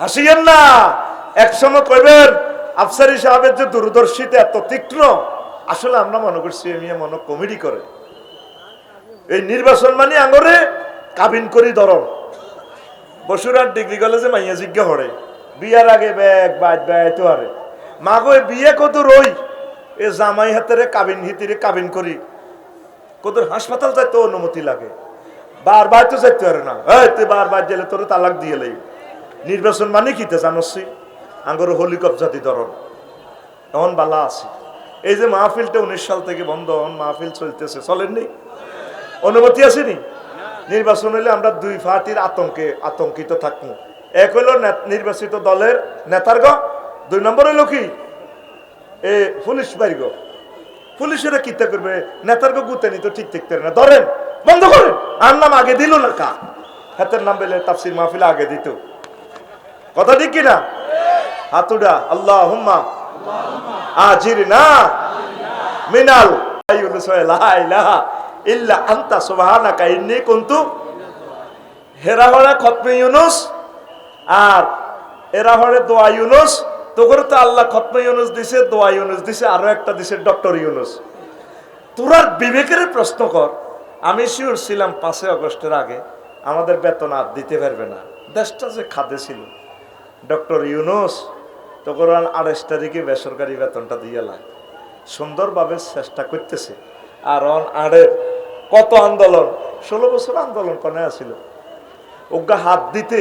হাসিয়েন না। একসময় কইবেন, আফসারি সাহেবের যে দূরদর্শিতা এত তীক্ষ্ণ, আসলে আমরা মনে করছি এমনি মনে কমেডি করে। এই নির্বাচন মানে আঙরে কাবিন করি ধরন। বসুরার ডিগ্রি কলেজে মাইয়া জিজ্ঞা হরে বিয়ার আগে ব্যাগ বাদ ব্যাগ তো আরে। মাগো বিয়ে কত রই? এ জামাই হাতেরে কাবিন, হিতিরে কাবিন করি। কত হাসপাতাল যাইতে অনুমতি লাগে। বারবার তো যাইতে পারে না। এই, তুই বারবার গেলে তোর তালাক দিয়ে লাই। নির্বাচন মানে কি জানসি আঙ্গর হলি কবজাতি ধরন। এখন বালা আছে। এই যে মাহফিলটা উনিশ সাল থেকে বন্ধ, এখন মাহফিল চলতেছে। চলেননি? অনুমতি আসেনি? নির্বাচন হলে আমরা দুই পার্টির আতঙ্কে আতঙ্কিত থাকব। এক নে- নির্বাচিত দলের নেতার্গ, দুই নম্বর হলো কি? এ পুলিশ বাইর্গ। পুলিশেরা কিতা করবে? নেতার্গ গুতে নি তো ঠিক পারে না। ধরেন, বন্ধ করেন। আর নাম আগে দিল না কা? হাতের নাম বেলে তাফসির মাহফিল আগে দিত। কথা ঠিক কিনা? হাতুডা আল্লাহ হুম্মা আজির না মিনাল ইল্লা আনতা, সুবহানাকা ইন্নী কুনতু হেরা হরে খতমে ইউনুস আর এরা হরে দোয়া ইউনুস। তো তো আল্লাহ খতমে ইউনুস দিছে, দোয়া ইউনুস দিছে, আরও একটা দিছে, ডক্টর ইউনুস। তোরার বিবেকের প্রশ্ন কর। আমি শিওর ছিলাম পাঁচই আগস্টের আগে আমাদের বেতন আর দিতে পারবে না। দেশটা যে খাদে ছিল। ডক্টর ইউনুস, তো কোরআন আড়াইশ তারিখে বেসরকারি বেতনটা দিয়ে লাগে। সুন্দরভাবে চেষ্টা করতেছে। আর অন আড়ের কত আন্দোলন? ষোলো বছর আন্দোলন কনে আছিল। ওগা হাত দিতে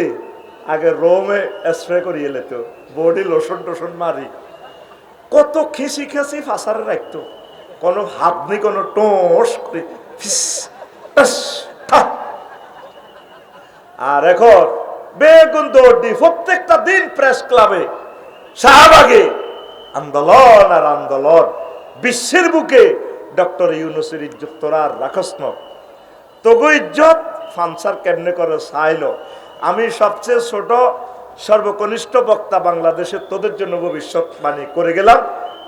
আগে রোমে স্প্রে করিয়ে লেত, বডি লোশন টোসন মারি। কত খিসি খেসি ফাঁসারে রাখতো। কোনো হাত নেই, কোনো টোস করে আর এখন বেগুন দৌড় দি, প্রত্যেকটা দিন প্রেস ক্লাবে শাহবাগে, আন্দোলন আর আন্দোলন, বিশ্বের বুকে ডক্টর ইউনুসের ইজ্জত তোরা আর রাখস তবু ইজ্জত ফানসার কেমনে করে চাইল আমি সবচেয়ে ছোট, সর্বকনিষ্ঠ বক্তা বাংলাদেশে তোদের জন্য ভবিষ্যৎবাণী করে গেলাম।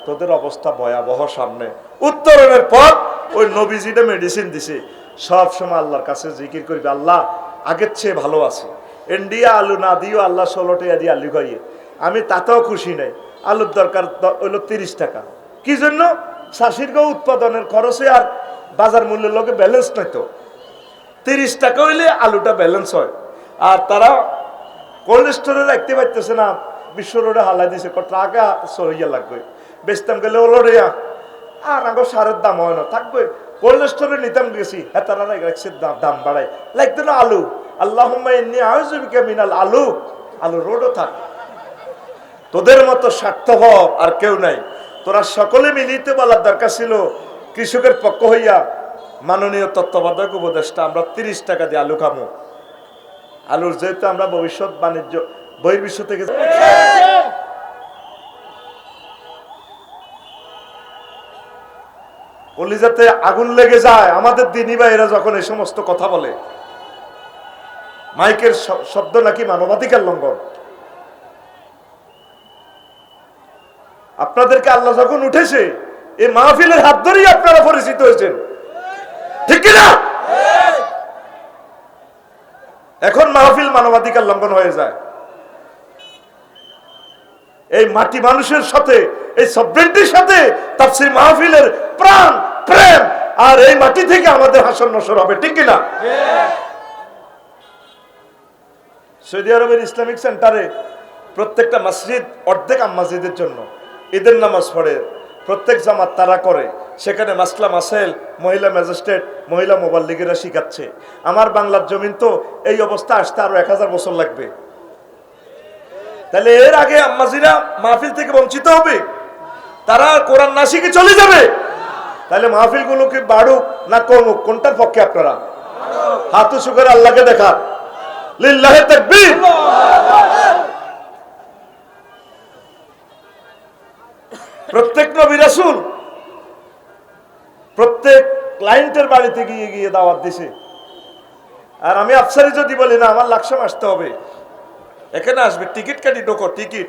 তোদের অবস্থা ভয়াবহ সামনে। উত্তরণের পর ওই নবীজিটা মেডিসিন দিছে। সব সময় আল্লাহর কাছে জিকির করবি, আল্লাহ, আগের চেয়ে ভালো আছে। ইন্ডিয়া আলু না দিও, আল্লাহ ষোলো টাকা দিয়ে আলু খাইয়ে। আমি তাতেও খুশি নাই। আলুর দরকার হইল তিরিশ টাকা। কি জন্য? চাষির উৎপাদনের খরচে আর বাজার মূল্যের লোকে ব্যালেন্স নাই তো। তিরিশ টাকা হইলে আলুটা ব্যালেন্স হয়। আর তারা কোল্ড স্টোরে রাখতে পারতেছে না। বিশ্ব রোডে হালাই দিছে টাকা সরিয়া লাগবে। বেচতাম গেলে ওলো রেয়া। আর আগো সারের দাম হয় না। থাকবে কোল্ড স্টোরে নিতাম গেছি। হ্যাঁ তারা রাখছে দাম বাড়ায়। লাগতো না আলু। আলু। তোদের মতো স্বার্থপর আর কেউ নাই। তোরা সকলে বলার দরকার ছিল, কৃষকের পক্ষ হইয়া মাননীয় তত্ত্বাবধায়ক উপদেষ্টা, আমরা তিরিশ টাকা দিয়ে আলু খামো। আলুর যেহেতু আমরা ভবিষ্যৎ বাণিজ্য, বহির্বিশ্ব থেকে কলিজাতে আগুন লেগে যায়। আমাদের দিনী ভাইয়েরা যখন এই সমস্ত কথা বলে মাইকের শব্দ নাকি মানবাধিকার লঙ্ঘন? আপনাদেরকে আল্লাহ যখন উঠেছে, এই মাহফিলের হাত ধরেই আপনারা পরিচিত হয়েছেন। ঠিক কিনা? এখন মাহফিল মানবাধিকার লঙ্ঘন হয়ে যায়। এই মাটি মানুষের সাথে, এই সভ্যেন্টির সাথে তার তাফসির মাহফিলের প্রাণ, প্রেম, আর এই মাটি থেকে আমাদের হাসন নসর হবে, ঠিক কিনা? সৌদি আরবের ইসলামিক সেন্টারে প্রত্যেকটা মসজিদ, অর্ধেক মসজিদের জন্য। ঈদের নামাজ পড়ে, প্রত্যেক জামাত তারা করে। সেখানে মাসলা মাসেল মহিলা ম্যাজিস্ট্রেট, মহিলা মোবাইল লিগেরা শিখাচ্ছে। আমার বাংলার জমিন তো এই অবস্থা, আসতে আরও এক হাজার বছর লাগবে। তাহলে এর আগে আম্মাজিরা মাহফিল থেকে বঞ্চিত হবে? তারা কোরআন না শিখে চলে যাবে? তাহলে মাহফিলগুলো কি বাড়ুক না কমুক? কোনটার পক্ষে আপনারা? হাত করে আল্লাহকে দেখা প্রত্যেক নবী রাসূল, প্রত্যেক ক্লায়েন্টের বাড়িতে গিয়ে গিয়ে দাওয়াত দিছে। আর আমি আফসারি যদি বলি, না, আমার লাকসাম আসতে হবে। এখানে আসবে, টিকিট কাটি, ঢোকো, টিকিট।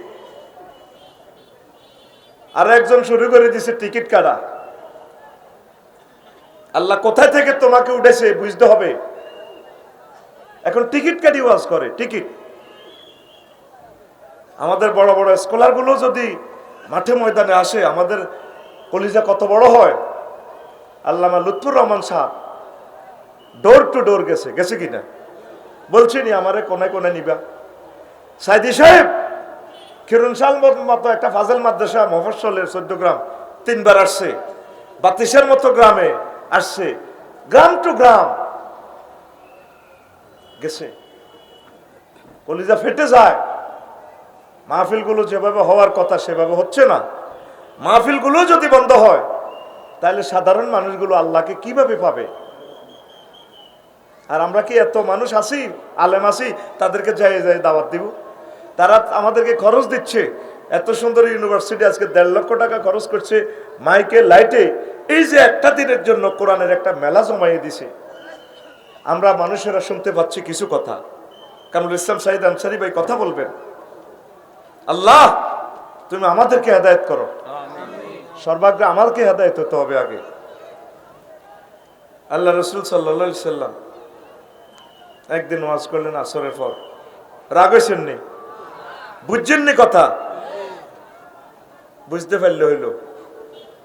আর একজন শুরু করে দিছে, টিকিট কাটা। আল্লাহ কোথায় থেকে তোমাকে উঠেছে, বুঝতে হবে। এখন টিকিট কাটি ওয়াজ করে, টিকিট। আমাদের বড় বড় স্কলারগুলো যদি মাঠে ময়দানে আসে, আমাদের কলিজা কত বড় হয়? Allama Lutfur Rahman Shah door to door গেছে গেছে কিনা? বলছি নি, আমারে কোনে কোনে নিবা। সাইদি সাহেব খিরুনশাল মতো একটা ফাজেল মাদ্রাসা মফসলের চোদ্দ গ্রাম, তিনবার আসছে। বাতিসের মতো গ্রামে আসছে। গ্রাম টু গ্রাম। গেছে। কলিজা ফেটে যায়। মাহফিলগুলো যেভাবে হওয়ার কথা সেভাবে হচ্ছে না। মাহফিলগুলো যদি বন্ধ হয়, তাহলে সাধারণ মানুষগুলো আল্লাহকে কীভাবে পাবে? আর আমরা কি এত মানুষ আছি, আলেম আছি, তাদেরকে যাই যাই দাওয়াত দিব? তারা আমাদেরকে খরচ দিচ্ছে। এত সুন্দর ইউনিভার্সিটি আজকে দেড় লক্ষ টাকা খরচ করছে, মাইকে, লাইটে। এই যে একটা দিনের জন্য কোরআনের একটা মেলা জমাইয়ে দিছে। আমরা মানুষেরা শুনতে পাচ্ছি কিছু কথা। কামরুল ইসলাম সাহিদ আনসারি ভাই কথা বলবেন? আল্লাহ তুমি আমাদেরকে হেদায়ত করো। সর্বাগ্রে আমাকে হেদায়ত হতে হবে আগে। আল্লাহ রসুল সাল্লা সাল্লাম একদিন ওয়াজ করলেন আসরের পর। রাগ হয়েছেননি? বুঝছেননি কথা? বুঝতে পারলে হইল।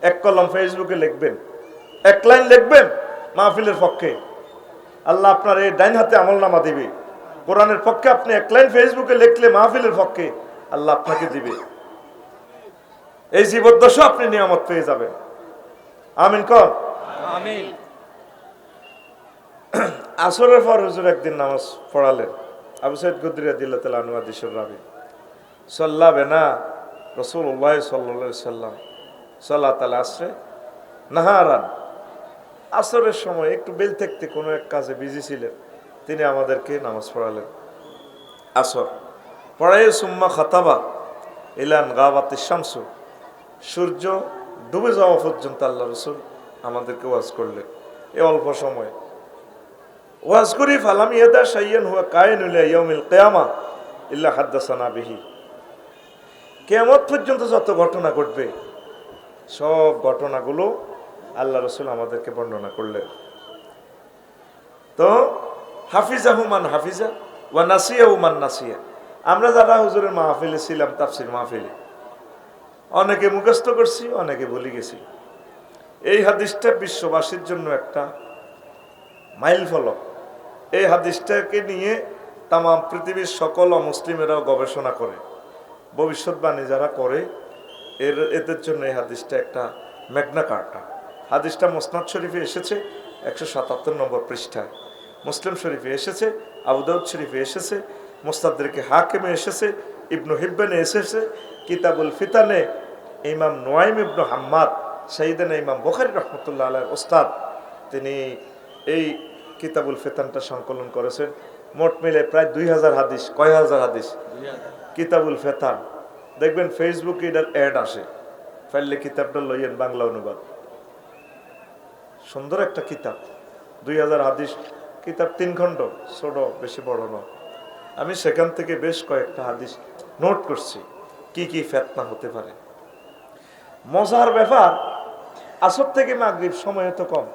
এক কলম ফেসবুকে লিখবেন। এক লাইন লিখবেন মাহফিলের পক্ষে। আল্লাহ আপনার এই ডাইন হাতে আমল নামা দিবে। কোরআনের পক্ষে আপনি এক লাইন ফেসবুকে লিখলে মাহফিলের পক্ষে আল্লাহ আপনাকে দিবে। এই জীবদ্দশা আপনি নিয়ামত পেয়ে যাবেন। আমিন কর আমিন। আসরের পর হুজুর একদিন নামাজ পড়ালেন। আবু সাইদ গুদ্রিয়া দিল্লা তালা আনুয়াদিসুর রাবি। সাল্লা বেনা রসুল্লাহ সাল্লা সাল্লাম সাল্লাহ তালা আসরে নাহারান। আসরের সময় একটু বেল থাকতে কোনো এক কাজে বিজি ছিলেন। তিনি আমাদেরকে নামাজ পড়ালেন। আসর। পড়াই সুম্মা খাতাবা ইলান গা গাবাতি শামসু। সূর্য ডুবে যাওয়া পর্যন্ত আল্লাহ রসুল আমাদেরকে ওয়াজ করলেন। এ অল্প সময়। ওয়াজ করি, ফালাম ইয়াদা সাইয়ান হুয়া কায়েন উলিয়া ইয়াউমিল কিয়ামা ইল্লা হাদ্দাসানা বিহি। কিয়ামত পর্যন্ত যত ঘটনা ঘটবে, সব ঘটনাগুলো আল্লাহ রসুল আমাদেরকে বর্ণনা করলেন। তো হাফিজা হুমান হাফিজা ওয়া নাসিয়া হুমান নাসিয়া। আমরা যারা হুজুরের মাহফিলে ছিলাম, তাফসির মাহফিলে, অনেকে মুখস্থ করছি, অনেকে ভুলে গেছি। এই হাদিসটা বিশ্ববাসীর জন্য একটা মাইল ফলক। এই হাদিসটাকে নিয়ে তাম পৃথিবীর সকল অমুসলিমেরাও গবেষণা করে। ভবিষ্যৎবাণী যারা করে, এর, এদের জন্য এই হাদিসটা একটা ম্যাগনা কার্টা হাদিসটা মোসনাদ শরীফে এসেছে একশো সাতাত্তর নম্বর পৃষ্ঠায় মুসলিম শরীফে এসেছে আবুদাউদ শরীফে এসেছে মোস্তাদকে হাকিমে এসেছে ইবনু হিব্বানে এসেছে কিতাবুল ফিতানে ইমাম নোয়াইম ইবনু হাম্মাদ সাইদানা ইমাম বখারি রহমতুল্লাহ আলাহ ওস্তাদ তিনি এই কিতাবুল ফেতানটা সংকলন করেছেন। মোট মিলে প্রায় দুই হাজার হাদিস কয় হাজার হাদিস? কিতাবুল ফেতান। দেখবেন ফেসবুকে এটার অ্যাড আসে। ফাইলে কিতাবটা লইয়েন বাংলা অনুবাদ। সুন্দর একটা কিতাব। দুই হাজার হাদিস, কিতাব তিন খণ্ড, ছোট, বেশি বড় নয়। আমি সেখান থেকে বেশ কয়েকটা হাদিস নোট করছি, কি কি ফেতনা হতে পারে। মজার ব্যাপার, আসর থেকে মাগরিব সময় তো কম।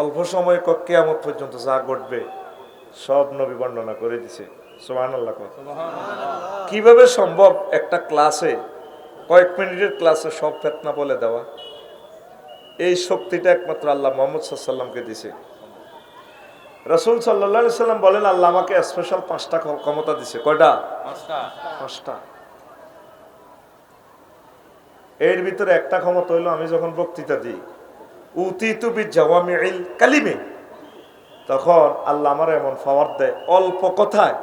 অল্প সময় কেয়ামত পর্যন্ত যা ঘটবে, সব নবী বর্ণনা করে দিছে। সোহান আল্লাহ কীভাবে সম্ভব একটা ক্লাসে, কয়েক মিনিটের ক্লাসে সব ফেতনা বলে দেওয়া? এই শক্তিটা একমাত্র আল্লাহ মোহাম্মদ সাল্লামকে দিছে। রসুল সাল্লা সাল্লাম বলেন আল্লাহ আমাকে স্পেশাল পাঁচটা ক্ষমতা দিছে। কয়টা? পাঁচটা। এর ভিতরে একটা ক্ষমতা হইল আমি যখন বক্তৃতা দিই উতিতু বি জাওয়ামিল কালিমে। তখন আল্লাহ আমার এমন পাওয়ার দেয় অল্প কথায়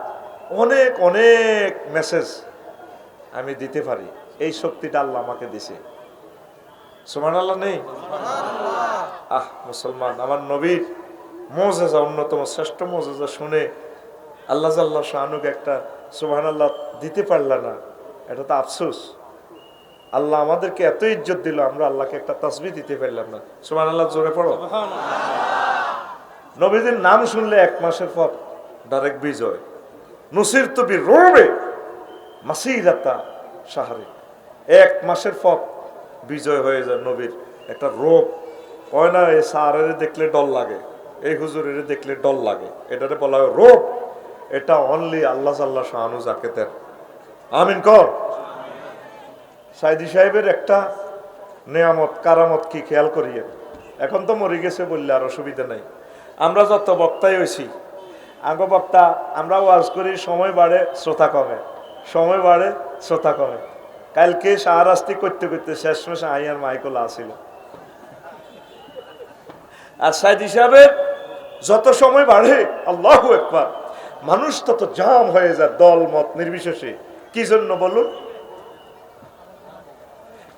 অনেক অনেক মেসেজ আমি দিতে পারি। এই শক্তিটা আল্লাহ আমাকে দিছে। সুমান আল্লাহ নেই আহ মুসলমান আমার নবীর মোজেজা অন্যতম শ্রেষ্ঠ মোজেজা শুনে আল্লাহ জাল্লাহ শাহানুকে একটা সুবহান আল্লাহ দিতে পারল না। এটা তো আফসোস। আল্লাহ আমাদেরকে এত ইজ্জত দিল আমরা আল্লাহকে একটা তসবি দিতে পারলাম না। সুবহান আল্লাহ জোরে পড়ো। নবীদের নাম শুনলে এক মাসের পর ডাইরেক্ট বিজয়। নসির তবি রোবে মাসিরাতা সাহারে এক মাসের পর বিজয় হয়ে যায় নবীর। একটা রোগ। কয় না, এই সাহারে দেখলে ডর লাগে। এই হুজুরের দেখলে ডর লাগে। এটাতে বলা হয় রোগ। এটা অনলি আল্লাহ সাল্লাহ শাহানু যাকে দেন। আমিন কর। সাইদি সাহেবের একটা নেয়ামত, কারামত কি খেয়াল করিয়ে এখন তো মরে গেছে বললে আর অসুবিধা নাই। আমরা যত বক্তাই হয়েছি আগ বক্তা, আমরা ওয়াজ করি, সময় বাড়ে, শ্রোতা কমে। সময় বাড়ে, শ্রোতা কমে। কালকে সাহারাস্তি করতে করতে শেষ মাসে আইয়ার মাইকোলা আসিল। আর সাইদ হিসাবে যত সময় বাড়ে আল্লাহ একবার মানুষ তত জাম হয়ে যায় দল মত নির্বিশেষে। কি জন্য বলুন?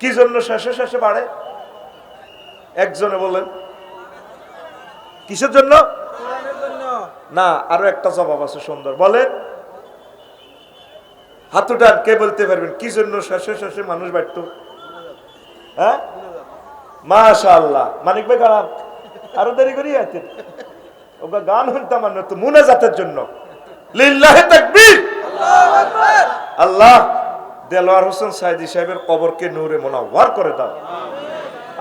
কি জন্য শেষে শেষে বাড়ে? একজনে বলেন কিসের জন্য। না আরও একটা জবাব আছে সুন্দর। বলেন হাত উঠান কে বলতে পারবেন? কি জন্য শেষে শেষে মানুষ বাড়ত? হ্যাঁ? মাশা আল্লাহ মানিক ভাই গান আরও দেরি করি আছে ওকে গান শুনতাম আর তো মুনাজাতের জন্য। তাকবীর! আল্লাহ, দেলোয়ার হোসেন সাইদি সাহেবের কবরকে নূরে মোনাওয়ার করে দাও।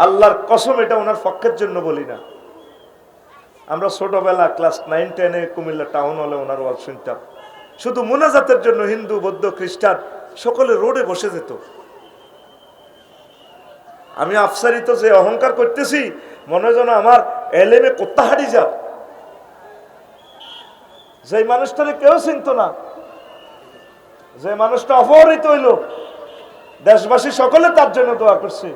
আল্লাহর কসম, এটা ওনার পক্ষের জন্য বলি না। আমরা ছোটবেলা ক্লাস নাইন, টেনে কুমিল্লা টাউন হলে ওনার ওয়াজ শুনতাম। শুধু মোনাজাতের জন্য হিন্দু, বৌদ্ধ, খ্রিস্টান সকলে রোডে বসে যেত। আমি আফসারিত যে অহংকার করতেছি, মনে যেন আমার এলেমে কোত্তা যা। যে মানুষটারে কেউ চিনত না যে মানুষটা অপহরিত হইল, দেশবাসী সকলে তার জন্য দোয়া করছে।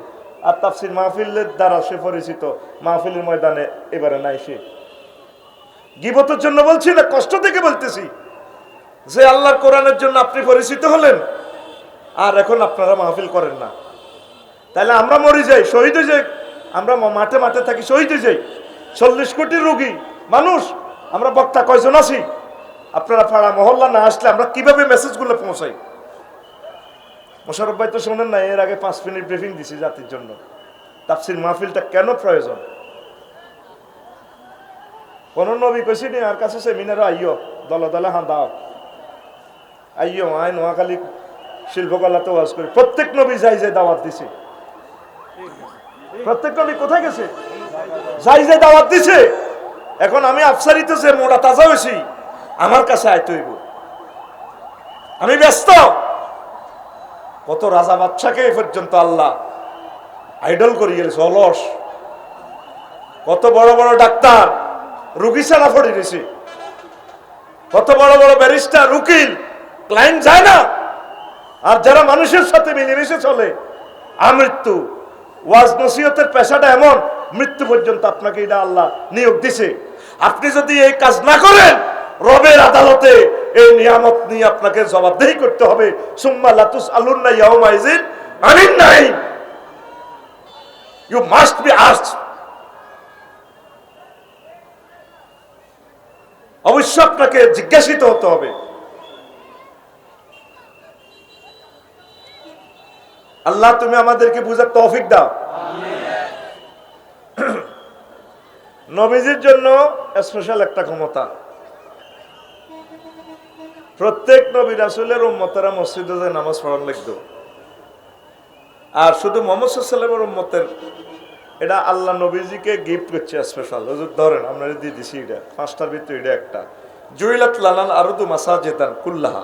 আর তাফসির মাহফিলের দ্বারা সে পরিচিত, মাহফিলের ময়দানে এবারে নাই সে। গিবতের জন্য বলছি না, কষ্ট থেকে বলতেছি। যে আল্লাহর কোরআনের জন্য আপনি পরিচিত হলেন, আর এখন আপনারা মাহফিল করেন না। তাহলে আমরা মরে যাই, শহীদ হয়ে যাই, আমরা মাঠে মাঠে থাকি, শহীদ হয়ে যাই। চল্লিশ কোটি রোগী, মানুষ, আমরা বক্তা কয়জন আছি? আপনারা পাড়া মহল্লা না আসলে আমরা কীভাবে মেসেজগুলো পৌঁছাই? মোশারফ ভাই তো শোনেন না, এর আগে পাঁচ মিনিট ব্রিফিং দিছি জাতির জন্য। তাফসির মাহফিলটা কেন প্রয়োজন? কোন নবী কইছি নি আর কাছে সেমিনার আইও দলে দলে হাঁ দাও আইও আয়, নোয়াখালী শিল্পকলাতে ওয়াজ করি। প্রত্যেক নবী যাই যাই দাওয়াত দিছে। প্রত্যেক নবী কোথায় গেছে? যাই যাই দাওয়াত দিছে। এখন আমি আফসারিত যে মোড়া তাজা হয়েছি, আমার কাছে আয় তৈব আমি ব্যস্ত। কত রাজা বাচ্চাকে এ পর্যন্ত আল্লাহ আইডল করিয়ে গেছে অলস। কত বড় বড় ডাক্তার, রুগী ছাড়া পড়ে কত বড় বড় ব্যারিস্টার, উকিল ক্লায়েন্ট যায় না। আর যারা মানুষের সাথে মিলেমিশে চলে, আমৃত্যু ওয়াজ নসিহতের পেশাটা এমন, মৃত্যু পর্যন্ত আপনাকে এটা আল্লাহ নিয়োগ দিছে। আপনি যদি এই কাজ না করেন, রবের আদালতে এই নিয়ামত নিয়ে আপনাকে জবাবদেহি করতে হবে। সুম্মা লাতুস আলুন্না ইয়াউমাইজিন আমিন নাই ইউ মাস্ট বি আস্কড অবশ্য আপনাকে জিজ্ঞাসিত হতে হবে। আল্লাহ, তুমি আমাদেরকে বুঝার তৌফিক দাও। নবীজির জন্য স্পেশাল একটা ক্ষমতা। প্রত্যেক নবী রাসুলের উম্মতেরা মসজিদে যে নামাজ পড়ান লিখত। আর শুধু মোহাম্মদ সাল্লামের উম্মতের, এটা আল্লাহ নবীজিকে গিফট করছে স্পেশাল ধরেন আমরা দিয়ে দিছি এটা, পাঁচটার ভিতরে এটা একটা। জুইলাত লালাল আরুদু মাসা জেতান কুল্লাহা।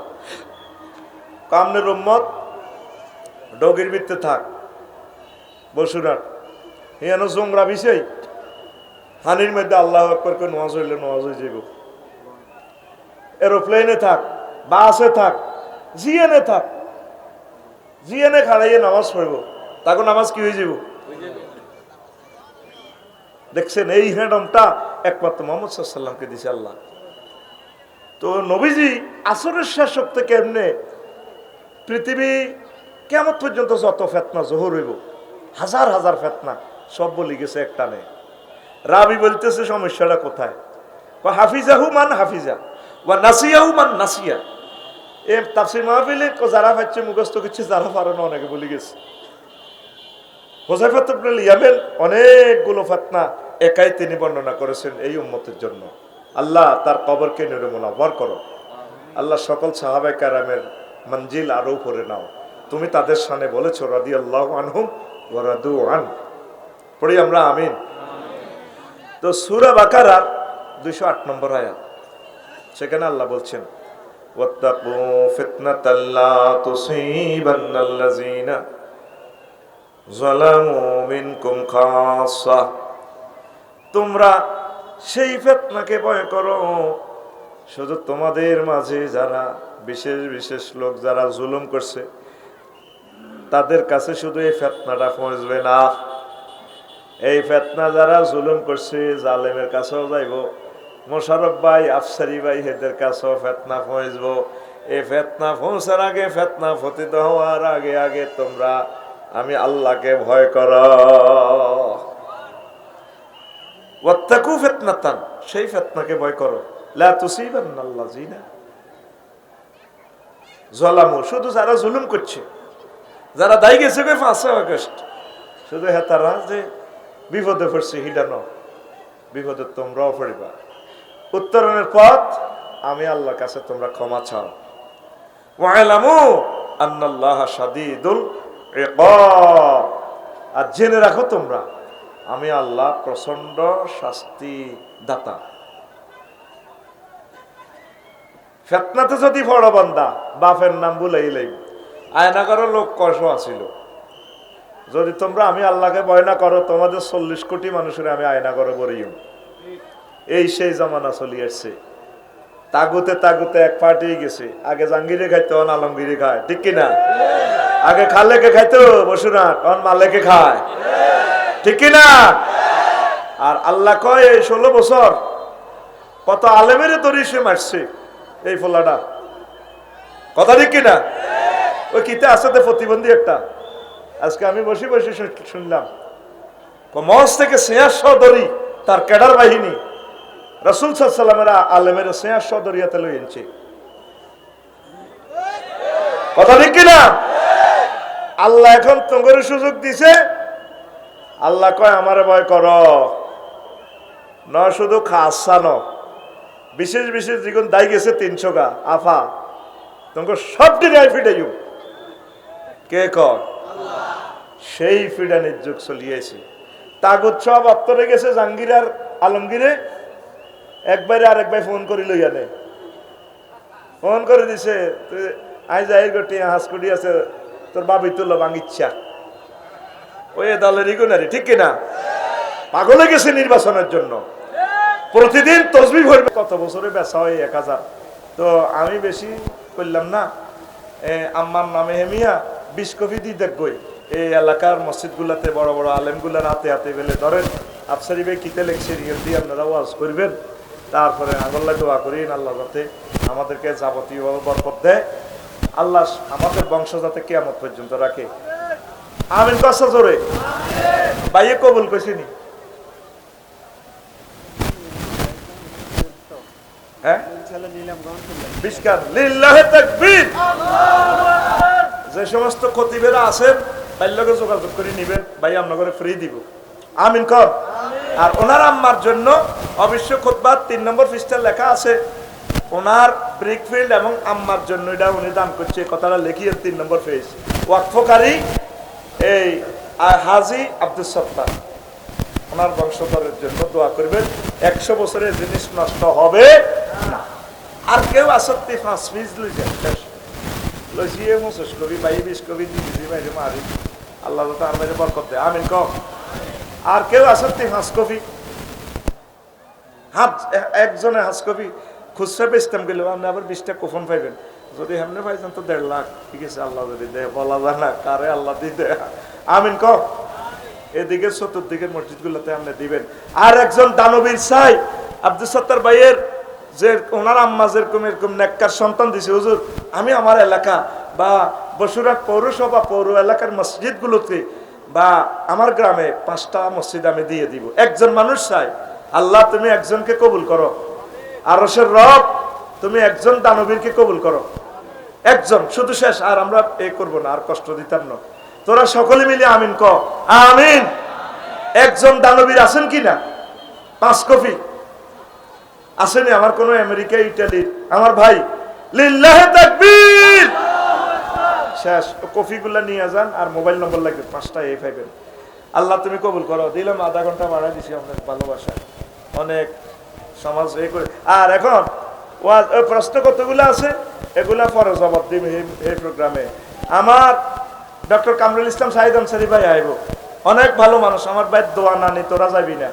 কামনের উম্মত ডগির ভিত্তে থাক। বসুরাট হিয়ানো জোংরা বিষয়। হানির মধ্যে আল্লাহ একবার করে নোয়াজ হইলে নোয়াজ হয়ে যাইব। এরোপ্লেনে থাক, বাসে থাক জিএনে থাক। জিএনে খাড়াইয়ে নামাজ পড়ব। তখন নামাজ কি হয়ে যাব দেখছেন, এই হ্যাডমটা একমাত্র মোহাম্মদ সাল্লামকে দিছে আল্লাহ। তো নবীজি আসরের শেষক থেকে এমনি পৃথিবী কেমন পর্যন্ত যত ফেতনা জোহর হইব, হাজার হাজার ফেতনা সব বলি গেছে একটা নেই রাবি বলতেছে, সমস্যাটা কোথায়? হাফিজাহু মান হাফিজা বা নাসিয়াহু মান নাসিয়া। এ তাফসির মাহফিলে যারা পাচ্ছে মুখস্থ করছে, যারা পারে না, অনেকে বলি গেছে। হোসাইফাত ইয়ামেন অনেকগুলো ফতনা একাই তিনি বর্ণনা করেছেন এই উম্মতের জন্য। আল্লাহ তার কবরকে নিরমনাবর করো। আল্লাহ সকল সাহাবাই কারামের মঞ্জিল আরও উপরে নাও। তুমি তাদের সামনে বলেছো রাদি আল্লাহ আনহুম ও রাদু আন পড়ি আমরা আমিন তো সুরা বাকারার দুইশো আট নম্বর আয়াত সেখানে আল্লাহ বলছেন واتقوا فتنة لا تصيبن الذين ظلموا منكم خاصة তোমরা সেই ফেতনাকে ভয় করো শুধু তোমাদের মাঝে যারা বিশেষ বিশেষ লোক যারা জুলুম করছে তাদের কাছে শুধু এই ফেতনাটা পৌঁছবে না। এই ফেতনা যারা জুলুম করছে, জালেমের কাছেও যাইব। মোশারফ ভাই, আফসারি ভাই, এদের কাছেও ফেতনা পৌঁছব। এই ফেতনা পৌঁছার আগে, ফেতনা ফতিত হওয়ার আগে আগে তোমরা, আমি আল্লাহকে ভয় কর। ওয়াত্তাকু ফেতনাতান, সেই ফেতনাকে ভয় করো। লা তুসিবান্না আল্লাযিনা জলামু, শুধু যারা জুলুম করছে যারা দায়ী গেছে গে আগস্ট? শুধু হ্যাঁ তারা যে বিপদে পড়ছে হিডানো বিপদে তোমরাও পড়িবা। উত্তরণের পথ আমি আল্লাহর কাছে তোমরা ক্ষমা চাও। ওয়াইলামু আন্নাল্লাহ ইকাব আর জেনে রাখো তোমরা আমি আল্লাহ প্রচণ্ড শাস্তি দাতা ফেতনাতে যদি বড় বান্দা বাপের নাম বুলাই লাইব আয়নাগরের লোক কষ আছিল যদি তোমরা আমি আল্লাহকে ভয় না করো, তোমাদের চল্লিশ কোটি মানুষের আমি আয়না করে বরিও এই সেই জামানা চলি আসছে। তাগুতে তাগুতে এক পার্টি গেছে। আগে জাঙ্গিরে খাইতো অন আলমগিরি খায়। ঠিক কিনা আগে খালেকে খাইতো বসুনা অন মালেকে খায়। ঠিক কিনা আর আল্লাহ কয়, এই ষোলো বছর কত আলেমের দড়ি সে মারছে এই ফোলাটা। কথা ঠিক কিনা ওই কিতে আছে তো প্রতিবন্ধী একটা? আজকে আমি বসে বসে শুনলাম। মঞ্চ থেকে সিয়ার সদরি তার ক্যাডার বাহিনী। রসুল সাল্লামের আলেমের সিয়ার সদরিয়াতে লই এনেছে। কথা ঠিক কিনা? আল্লাহ এখন তোমার সুযোগ দিছে। আল্লাহ কয়, আমারে ভয় কর। ন শুধু খাসা ন বিশেষ বিশেষ যেগুন দায় গেছে তিনশো গা। আফা। তোমাকে সব দিন আই ফিটাইও। কে কর সেই ফিডানের যুগ চলিয়েছে। তাগুত সব অত্তরে গেছে জাঙ্গির আর আলমগীরে। একবারে আর একবার ফোন করি লইয়া নে। ফোন করে দিছে আই যাই গটি কুটি আছে তোর বাবি তুলো বাঙিচ্ছা ওই দলের ইগুনারি ঠিক কিনা? পাগলে গেছে নির্বাচনের জন্য। প্রতিদিন তসবি ভরবে। কত বছরে বেচা হয় এক হাজার? তো আমি বেশি করলাম না। এ, আম্মার নামে হেমিয়া বিশ কপি দি দেখবই এই এলাকার মসজিদগুলাতে বড় বড় আলেমগুলার হাতে হাতে বেলে ধরেন আফসারি ভাই কিতে লেখছে রিয়েল দিয়ে আপনারা ওয়াজ করবেন? তারপরে আগল্লা দোয়া করিন আল্লাহ যাতে আমাদেরকে যাবতীয় বরকত দেয়। আল্লাহ আমাদের বংশ যাতে কেয়ামত পর্যন্ত রাখে। আমিন কষা জোরে। বাইয়ে কবুল কইছিনি হ্যাঁ? বিষ্কার লিল্লাহে তাকবীর। যে সমস্ত খতিবেরা আছেন তার লগে যোগাযোগ করে নিবেন ভাই আপনাকে ফ্রি দিব। আমিন কর। আর ওনার আম্মার জন্য অবশ্য খোদবার তিন নম্বর পৃষ্ঠার লেখা আছে ওনার ব্রিকফিল্ড এবং আম্মার জন্য এটা উনি দান করছে কথাটা লিখিয়ে তিন নম্বর পেজ ওয়াকফকারী এই আর হাজি আব্দুল সত্তার। ওনার বংশধরের জন্য দোয়া করবেন একশো বছরের জিনিস নষ্ট হবে না। আর কেউ আসত্তি পাঁচ পিস লইছে লইছিয়ে মুসুস কবি বাই বিশ কবি দিদি বাইরে মারি আল্লাহ তার বাইরে বরকত দেয় আমিন কম আর কেউ আসত্তি পাঁচ কবি হাত, একজনে হাঁস কবি খুচরা বেচতাম গেলে, আপনি আবার বিশটা কুফন পাইবেন। যদি এমনি পাইছেন তো দেড় লাখ। ঠিক আছে, আল্লাহ যদি দেয়, বলা যায় না, কারে আল্লাহ দিয়ে দেয়। আমিন, কম। এদিকে চতুর্দিকের মসজিদগুলোতে আপনি দিবেন। আর একজন দানবীর চাই, আব্দুল সত্তার ভাইয়ের যে ওনার আম্মা যেরকম এরকম নেককার সন্তান দিছে, হুজুর, আমি আমার এলাকা বা বসুরহাট পৌরসভা পৌর এলাকার মসজিদগুলোতে বা আমার গ্রামে পাঁচটা মসজিদ আমি দিয়ে দিব। একজন মানুষ চাই, আল্লাহ তুমি একজনকে কবুল করো। আরসের রব, তুমি একজন দানবীরকে কবুল করো। একজন, শুধু শেষ, আর আমরা এ করব না, আর কষ্ট দিতাম না। তোরা সকলে মিলে আমিন ক। আমিন। একজন দানবীর আছেন কি না পাঁচ কপি। আসেনি আমার কোনো আমেরিকা ইটালির আমার ভাই, লিল্লাহে তাকবীর। শেষ। কফিগুলা নিয়ে যান আর মোবাইল নম্বর লাগবে পাঁচটা এই পাইবেন আল্লাহ, তুমি কবুল করো। দিলাম আধা ঘণ্টা বাড়াই দিছি আপনার ভালোবাসা। অনেক সমাজ এ করে। আর এখন প্রশ্ন কতগুলো আছে? এগুলা পরে জবাব দিম এই- প্রোগ্রামে। আমার ডক্টর কামরুল ইসলাম শাহিদ আনসারি ভাই আইব। অনেক ভালো মানুষ। আমার ভাই দোয়া না নি তোরা যাবি না।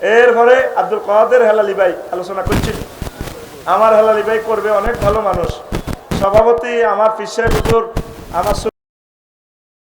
এরপরে আব্দুল কাদের হেলালি ভাই আলোচনা করছিল আমার হেলালি ভাই করবে অনেক ভালো মানুষ। সভাপতি আমার পিসের আমার